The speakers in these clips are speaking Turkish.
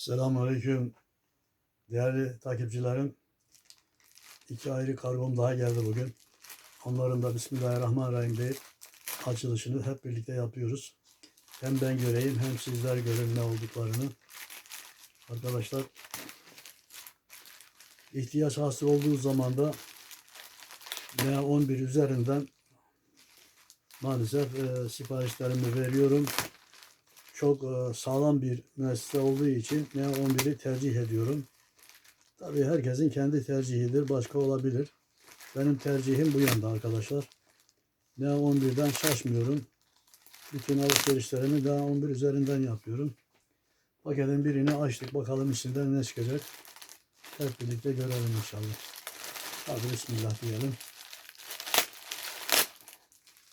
Selamünaleyküm. Değerli takipçilerim. İki ayrı kargom daha geldi bugün. Onların da Bismillahirrahmanirrahim deyip açılışını hep birlikte yapıyoruz. Hem ben göreyim hem sizler görün ne olduklarını. Arkadaşlar ihtiyaç hasıl olduğu zaman da M11 üzerinden maalesef e, siparişlerimi veriyorum çok e, sağlam bir müessese olduğu için N11'i tercih ediyorum. Tabii herkesin kendi tercihidir. Başka olabilir. Benim tercihim bu yönde arkadaşlar. N11'den şaşmıyorum. Bütün alışverişlerimi N11 üzerinden yapıyorum. Paketin birini açtık. Bakalım içinden ne çıkacak. Hep birlikte görelim inşallah. Hadi Bismillah diyelim.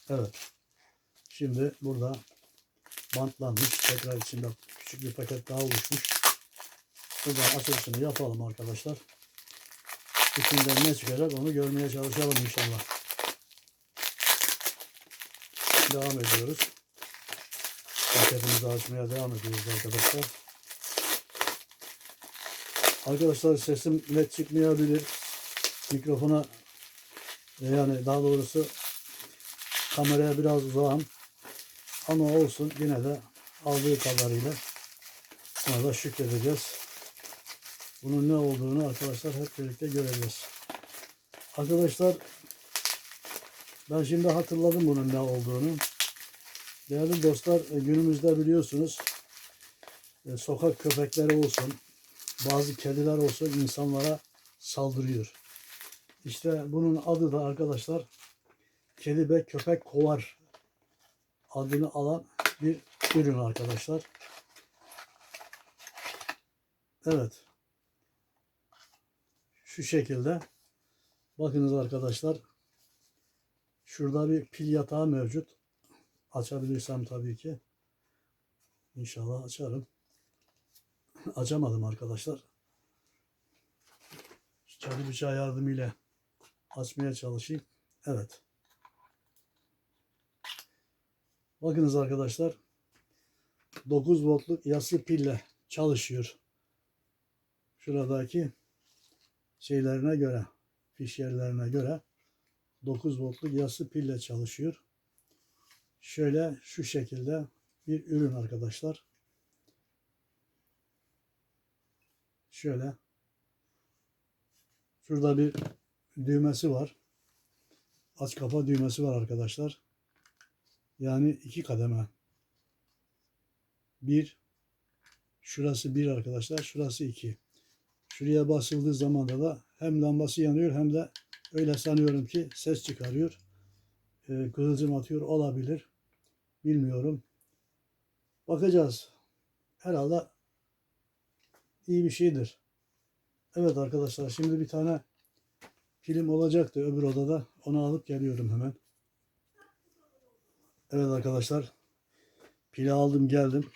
Evet. Şimdi burada bantlanmış. Tekrar içinde küçük bir paket daha oluşmuş. Buradan açılışını yapalım arkadaşlar. İçinden ne çıkacak onu görmeye çalışalım inşallah. Devam ediyoruz. Paketimizi açmaya devam ediyoruz arkadaşlar. Arkadaşlar sesim net çıkmayabilir. Mikrofona yani daha doğrusu kameraya biraz uzağım. Ama olsun yine de aldığı kadarıyla buna da şükredeceğiz. Bunun ne olduğunu arkadaşlar hep birlikte göreceğiz. Arkadaşlar ben şimdi hatırladım bunun ne olduğunu. Değerli dostlar e, günümüzde biliyorsunuz e, sokak köpekleri olsun bazı kediler olsun insanlara saldırıyor. İşte bunun adı da arkadaşlar kedi ve köpek kovar adını alan bir ürün arkadaşlar. Evet. Şu şekilde. Bakınız arkadaşlar. Şurada bir pil yatağı mevcut. Açabilirsem tabii ki. İnşallah açarım. Açamadım arkadaşlar. Çalı bıçağı yardımıyla açmaya çalışayım. Evet. Bakınız arkadaşlar. 9 voltluk yassı pille çalışıyor. Şuradaki şeylerine göre, fiş yerlerine göre 9 voltluk yassı pille çalışıyor. Şöyle şu şekilde bir ürün arkadaşlar. Şöyle. Şurada bir düğmesi var. Aç kapa düğmesi var arkadaşlar. Yani iki kademe. Bir. Şurası bir arkadaşlar. Şurası iki. Şuraya basıldığı zaman da hem lambası yanıyor hem de öyle sanıyorum ki ses çıkarıyor. Ee, kıvılcım atıyor olabilir. Bilmiyorum. Bakacağız. Herhalde iyi bir şeydir. Evet arkadaşlar şimdi bir tane film olacaktı öbür odada. Onu alıp geliyorum hemen. Evet arkadaşlar. Pili aldım geldim.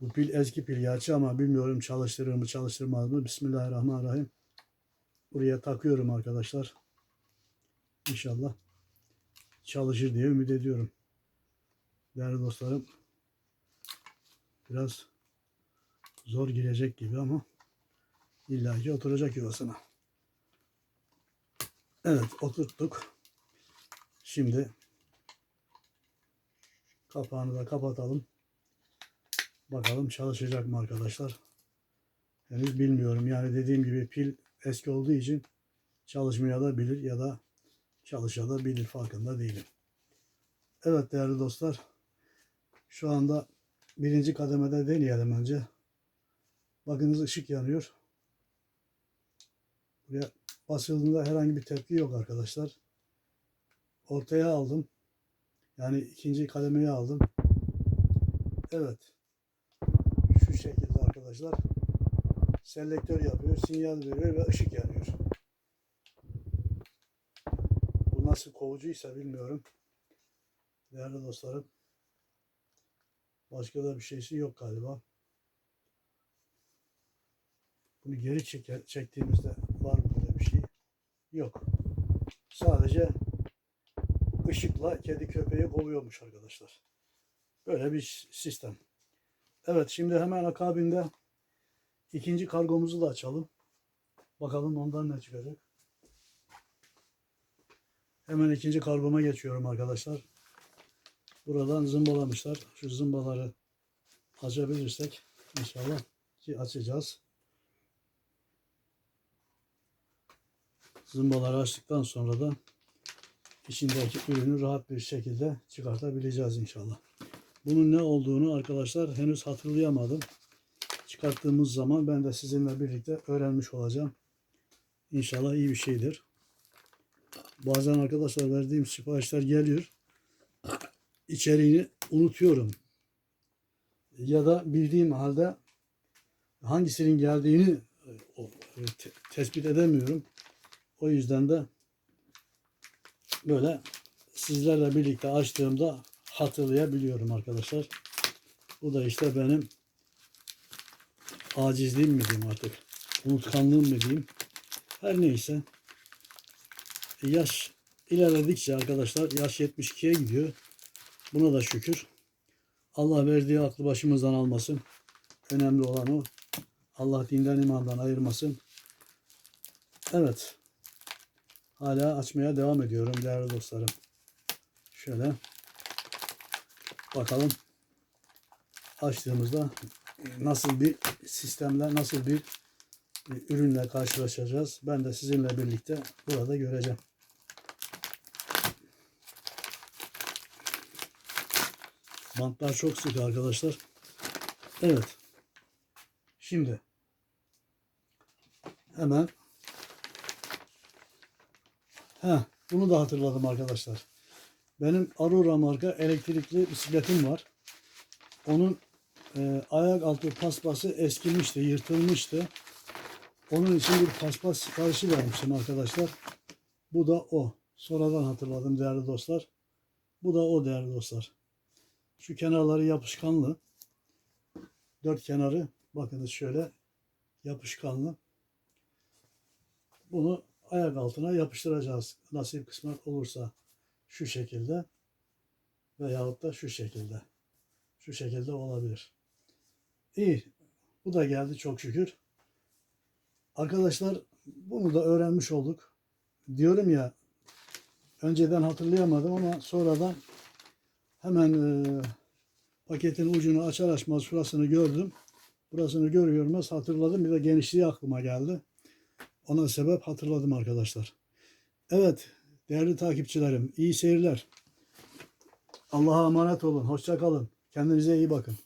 Bu pil eski pil gerçi ama bilmiyorum çalıştırır mı çalıştırmaz mı. Bismillahirrahmanirrahim. Buraya takıyorum arkadaşlar. İnşallah çalışır diye ümit ediyorum. Değerli dostlarım. Biraz zor girecek gibi ama illaki oturacak yuvasına. Evet oturttuk. Şimdi Kapağını da kapatalım. Bakalım çalışacak mı arkadaşlar. Henüz bilmiyorum. Yani dediğim gibi pil eski olduğu için çalışmaya da bilir ya da çalışabilir farkında değilim. Evet değerli dostlar. Şu anda birinci kademede deneyelim önce. Bakınız ışık yanıyor. Buraya basıldığında herhangi bir tepki yok arkadaşlar. Ortaya aldım. Yani ikinci kademeyi aldım. Evet. Şu şekilde arkadaşlar. Selektör yapıyor, sinyal veriyor ve ışık yanıyor. Bu nasıl kovucuysa bilmiyorum. Değerli dostlarım. Başka da bir şeysi yok galiba. Bunu geri çeker, çektiğimizde var mı böyle bir şey? Yok. Sadece ışıkla kedi köpeği kovuyormuş arkadaşlar. Böyle bir sistem. Evet şimdi hemen akabinde İkinci kargomuzu da açalım. Bakalım ondan ne çıkacak. Hemen ikinci kargoma geçiyorum arkadaşlar. Buradan zımbalamışlar. Şu zımbaları açabilirsek inşallah ki açacağız. Zımbaları açtıktan sonra da içindeki ürünü rahat bir şekilde çıkartabileceğiz inşallah. Bunun ne olduğunu arkadaşlar henüz hatırlayamadım. Çıkarttığımız zaman ben de sizinle birlikte öğrenmiş olacağım. İnşallah iyi bir şeydir. Bazen arkadaşlar verdiğim siparişler geliyor. İçeriğini unutuyorum. Ya da bildiğim halde hangisinin geldiğini e, e, te- tespit edemiyorum. O yüzden de böyle sizlerle birlikte açtığımda hatırlayabiliyorum arkadaşlar. Bu da işte benim acizliğim mi diyeyim artık. Unutkanlığım mı diyeyim. Her neyse. Yaş ilerledikçe arkadaşlar yaş 72'ye gidiyor. Buna da şükür. Allah verdiği aklı başımızdan almasın. Önemli olan o. Allah dinden imandan ayırmasın. Evet. Hala açmaya devam ediyorum değerli dostlarım. Şöyle bakalım açtığımızda nasıl bir sistemle nasıl bir ürünle karşılaşacağız. Ben de sizinle birlikte burada göreceğim. Bantlar çok sık arkadaşlar. Evet. Şimdi hemen Ha, bunu da hatırladım arkadaşlar. Benim Aurora marka elektrikli bisikletim var. Onun e, ayak altı paspası eskimişti, yırtılmıştı. Onun için bir paspas siparişi vermiştim arkadaşlar. Bu da o. Sonradan hatırladım değerli dostlar. Bu da o değerli dostlar. Şu kenarları yapışkanlı. Dört kenarı bakınız şöyle yapışkanlı. Bunu ayak altına yapıştıracağız. Nasip kısmet olursa şu şekilde veyahut da şu şekilde. Şu şekilde olabilir. İyi. Bu da geldi çok şükür. Arkadaşlar bunu da öğrenmiş olduk. Diyorum ya önceden hatırlayamadım ama sonradan hemen e, paketin ucunu açar açmaz şurasını gördüm. Burasını görmez hatırladım. Bir de genişliği aklıma geldi. Ona sebep hatırladım arkadaşlar. Evet değerli takipçilerim iyi seyirler. Allah'a emanet olun. Hoşça kalın. Kendinize iyi bakın.